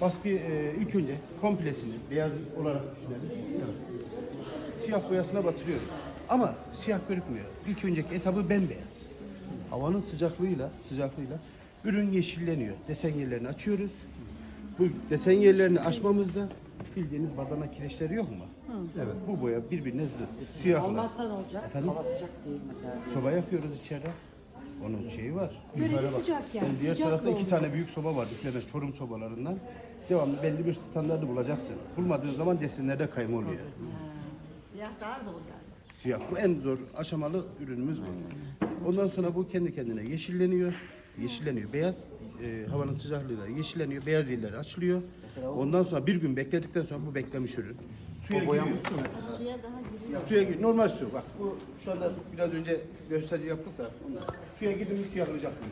baskı e, ilk önce komplesini beyaz olarak düşünelim. Siyah boyasına batırıyoruz. Ama siyah görükmüyor. İlk önceki etabı bembeyaz. Havanın sıcaklığıyla, sıcaklığıyla ürün yeşilleniyor. Desen yerlerini açıyoruz. Bu desen yerlerini açmamızda bildiğiniz badana kireçleri yok mu? Evet. Bu boya birbirine zıt. Siyahla. Olmazsa ne olacak? Efendim? Hava sıcak değil mesela. Soba yakıyoruz içeride. Onun şeyi var. Görevi Yukarı bak. sıcak yani, Diğer sıcak tarafta iki tane büyük soba var. Diklerden Çorum sobalarından. Devamlı belli bir standardı bulacaksın. Bulmadığın zaman desenlerde kayma oluyor. Siyah daha zor yani. Siyah bu en zor aşamalı ürünümüz bu. Ondan sonra bu kendi kendine yeşilleniyor. Yeşilleniyor. Beyaz e, havanın sıcaklığıyla yeşilleniyor. Beyaz yerleri açılıyor. Ondan sonra bir gün bekledikten sonra bu beklemiş ürün. Suya giriyor. Suya daha giriyor. Suya gir. Normal su. Bak bu şu anda biraz önce gösteri yaptık da. Suya girdi mi siyahlayacak bunu.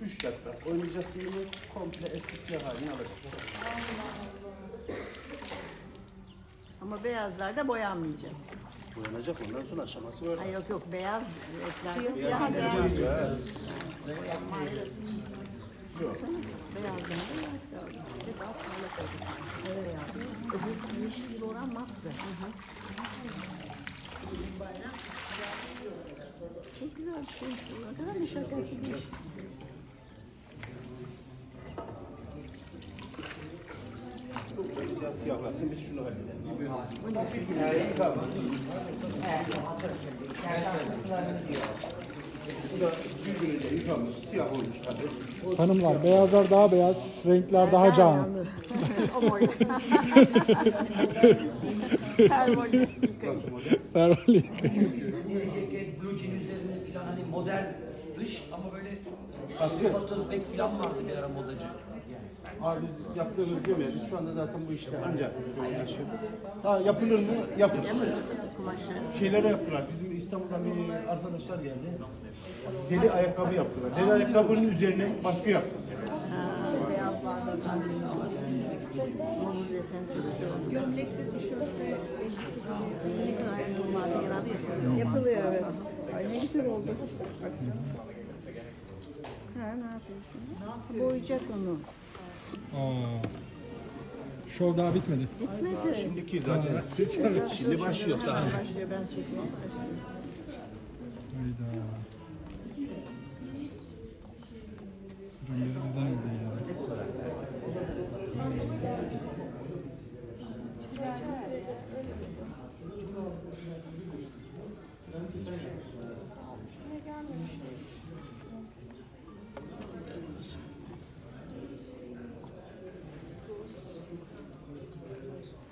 Üç dakika oynayacaksın bunu komple eski siyah halini alacak. Ama beyazlar da boyanmayacak. Boyanacak ondan sonra aşaması var. Ay yok yok beyaz renkler. Siyah beyaz. Beyaz. Beyazdan da beyaz kaldı. Bir de daha parlak oldu. Evet beyaz. Öbür yeşil gibi olan mattı. Çok güzel bir şey. Ne kadar meşakkatli bir iş. Siyah biz şunu halledelim. Bu da yıkamış, siyah olmuş tabii. Hanımlar beyazlar daha beyaz, renkler daha canlı. o boy. Ceket, blue jean üzerinde filan hani modern dış ama böyle Fatih Bek filan vardı bir ara modacı. Abi biz yaptığımız diyorum ya, biz şu anda zaten bu işte ancak yoğunlaşıyor. Ha yapılır mı? Yapılır. Şeylere yaptılar. Bizim İstanbul'dan bir arkadaşlar geldi. Deli ayakkabı yaptılar. Deli ayakkabının üzerine baskı yaptılar. Gömlekli, tişörtle, genelde yapılıyor. Yapılıyor evet. Ay ne güzel oldu. Baksana. Ha ne yapıyorsun? Boyayacak onu. Aa. Şov daha bitmedi. Bitmedi. Şimdiki zaten. Şimdi başlıyor daha. Başlıyor ben çekmeye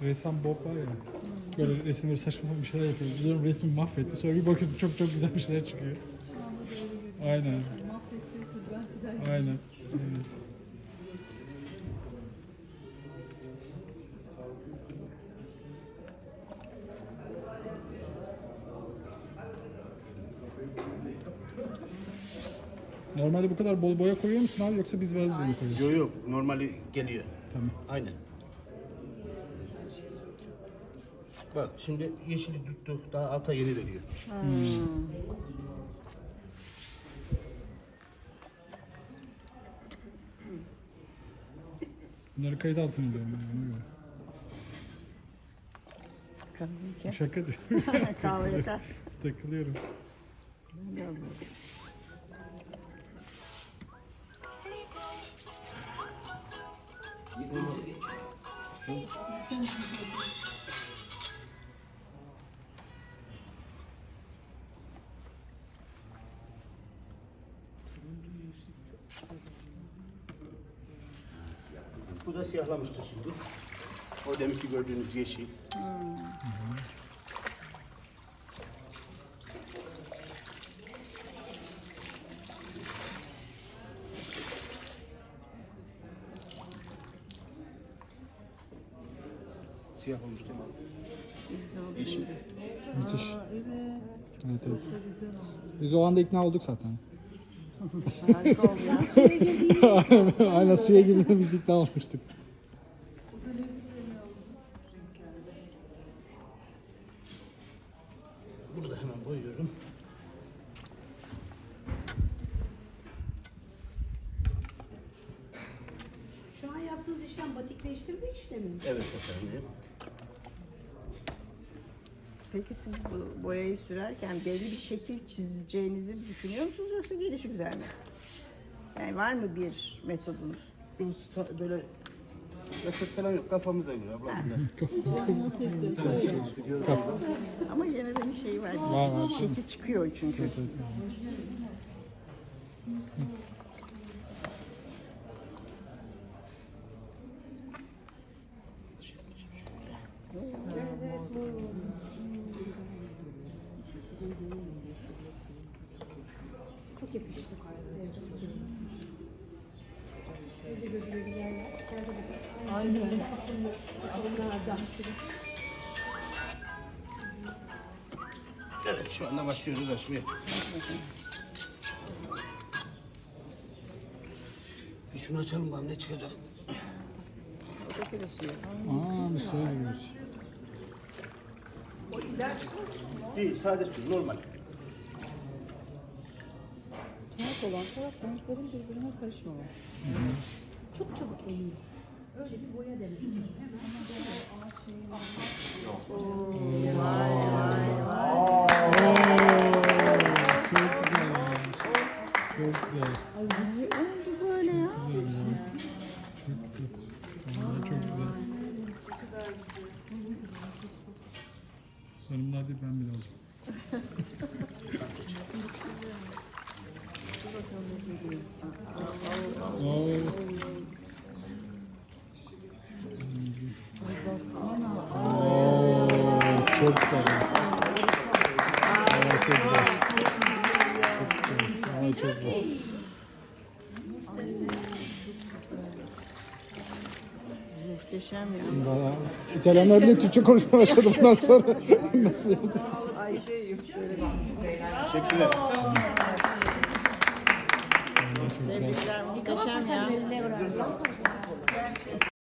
Ressam Bob var ya. Böyle resim böyle saçma bir şeyler yapıyor. Diyorum resmi mahvetti. Sonra bir bakıyorsun çok çok güzel bir şeyler çıkıyor. Aynen. Aynen. Evet. Normalde bu kadar bol boya koyuyor musun abi yoksa biz varız diye mi koyuyoruz? Yok yok normali geliyor. Tamam. Aynen. Bak şimdi yeşili tuttuk daha alta yeni veriyor. Bunları kayıt altına alıyorum ben. ona göre. Kahve Şaka diyorum. Kahve yeter. Takılıyorum. Bu da siyahlamıştır şimdi. O demek ki gördüğünüz yeşil. Siyah olmuş değil mi? Yeşil. Müthiş. Evet evet. Biz o anda ikna olduk zaten. Harika oldu ya. Aynen suya girdiğinde biz ikna olmuştuk. Bunu da hemen boyuyorum. Şu an yaptığınız işlem batikleştirme işlemi mi? Evet efendim. Peki siz bu boyayı sürerken belli bir şekil çizeceğinizi düşünüyor musunuz yoksa gelişi güzel mi? Yani var mı bir metodunuz? Sta- böyle yasak falan yok kafamıza göre abla. Ama yine de bir şey var. Var, var. Şekil çıkıyor çünkü. Çok yakıştı. Aynen. Evet şu anda başlıyoruz açmaya. Bir şunu açalım bakalım ne çıkacak. Aa bir şey diyoruz. Değil sade su normal. Tuhaf olan taraf renklerin birbirine karışmaması. Çok çabuk emiyor. Öyle bir boya demek. Çok güzel. Çok güzel. Ne oldu böyle ya? Güzel ya. Çok güzel. Vallahi çok güzel. Hanımlar değil ben bile alacağım. Oo. Çok. Aa, çok güzel. Çok güzel. Aa, çok güzel. Muhteşem ya. Valla İtalyanlar bile Türkçe konuşmaya başladı bundan sonra. Nasıl yaptı? Teşekkürler. Tebrikler muhteşem ya.